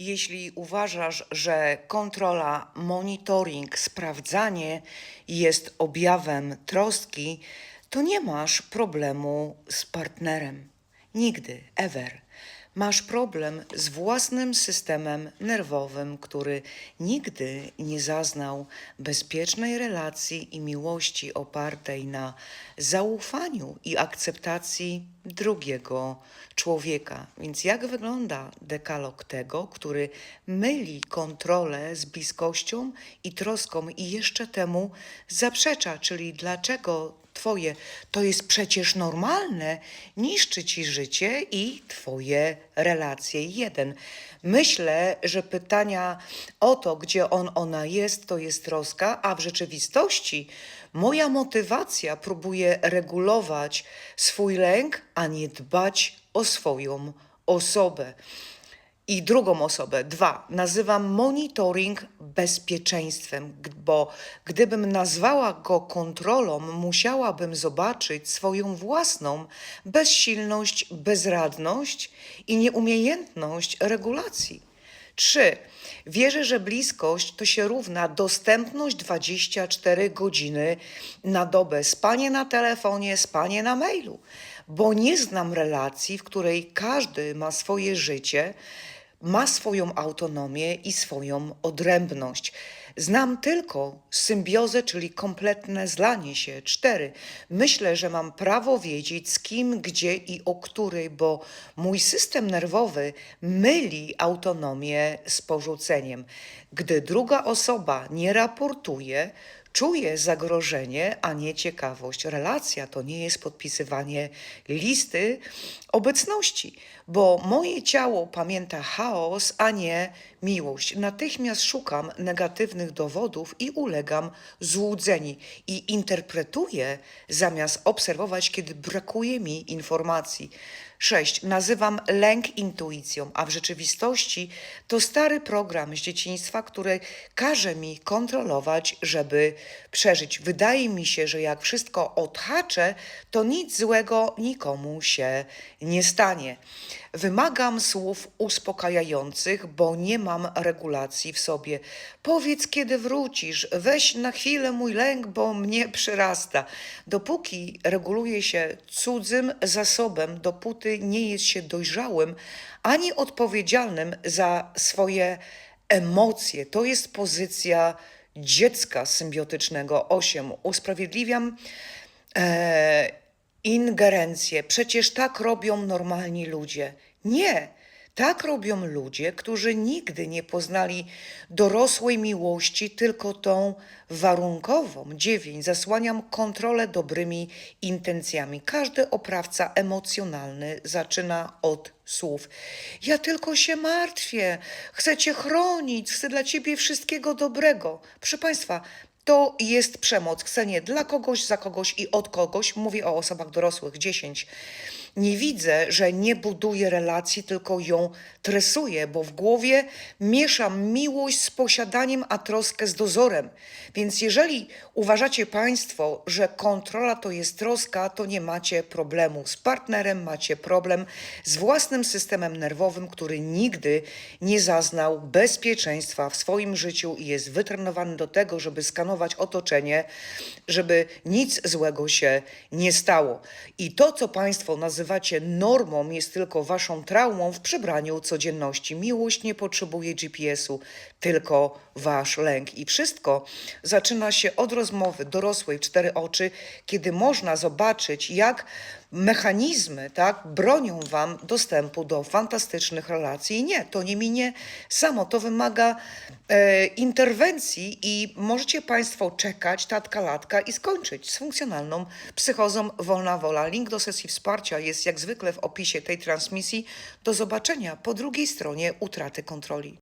Jeśli uważasz, że kontrola, monitoring, sprawdzanie jest objawem troski, to nie masz problemu z partnerem. Nigdy, ever. Masz problem z własnym systemem nerwowym, który nigdy nie zaznał bezpiecznej relacji i miłości opartej na zaufaniu i akceptacji drugiego człowieka. Więc jak wygląda dekalog tego, który myli kontrolę z bliskością i troską i jeszcze temu zaprzecza, czyli dlaczego Twoje to jest przecież normalne, niszczy ci życie i Twoje relacje. Jeden. Myślę, że pytania o to, gdzie on, ona jest, to jest troska, a w rzeczywistości moja motywacja próbuje regulować swój lęk, a nie dbać o swoją osobę i drugą osobę. Dwa, nazywam monitoring bezpieczeństwem, bo gdybym nazwała go kontrolą, musiałabym zobaczyć swoją własną bezsilność, bezradność i nieumiejętność regulacji. Trzy, wierzę, że bliskość to się równa dostępność 24 godziny na dobę, spanie na telefonie, spanie na mailu, bo nie znam relacji, w której każdy ma swoje życie, ma swoją autonomię i swoją odrębność. Znam tylko symbiozę, czyli kompletne zlanie się. Cztery. Myślę, że mam prawo wiedzieć z kim, gdzie i o której, bo mój system nerwowy myli autonomię z porzuceniem. Gdy druga osoba nie raportuje, Czuję zagrożenie, a nie ciekawość. Relacja to nie jest podpisywanie listy obecności, bo moje ciało pamięta chaos, a nie miłość. Natychmiast szukam negatywnych dowodów i ulegam złudzeni i interpretuję zamiast obserwować, kiedy brakuje mi informacji. 6. Nazywam lęk intuicją, a w rzeczywistości to stary program z dzieciństwa, który każe mi kontrolować, żeby przeżyć. Wydaje mi się, że jak wszystko odhaczę, to nic złego nikomu się nie stanie. Wymagam słów uspokajających, bo nie mam regulacji w sobie. Powiedz, kiedy wrócisz, weź na chwilę mój lęk, bo mnie przyrasta. Dopóki reguluje się cudzym zasobem, dopóty nie jest się dojrzałym ani odpowiedzialnym za swoje emocje. To jest pozycja dziecka symbiotycznego. Osiem. Usprawiedliwiam e, ingerencję. Przecież tak robią normalni ludzie. Nie. Tak robią ludzie, którzy nigdy nie poznali dorosłej miłości, tylko tą warunkową. Dziewięć. Zasłaniam kontrolę dobrymi intencjami. Każdy oprawca emocjonalny zaczyna od słów. Ja tylko się martwię, chcę cię chronić, chcę dla ciebie wszystkiego dobrego. Proszę Państwa, to jest przemoc. Chcenie dla kogoś, za kogoś i od kogoś. Mówię o osobach dorosłych. 10. Nie widzę, że nie buduję relacji, tylko ją tresuję, bo w głowie mieszam miłość z posiadaniem, a troskę z dozorem. Więc jeżeli uważacie Państwo, że kontrola to jest troska, to nie macie problemu z partnerem, macie problem z własnym systemem nerwowym, który nigdy nie zaznał bezpieczeństwa w swoim życiu i jest wytrenowany do tego, żeby skanować otoczenie, żeby nic złego się nie stało. I to, co Państwo nazywacie normą, jest tylko Waszą traumą w przebraniu codzienności. Miłość nie potrzebuje GPS-u, tylko Wasz lęk. I wszystko zaczyna się od rozmowy dorosłej cztery oczy, kiedy można zobaczyć, jak mechanizmy tak, bronią Wam dostępu do fantastycznych relacji. I nie, to nie minie samo, to wymaga e, interwencji i możecie Państwo czekać, tatka latka i skończyć z funkcjonalną psychozą wolna wola. Link do sesji wsparcia jest jak zwykle w opisie tej transmisji. Do zobaczenia po drugiej stronie utraty kontroli.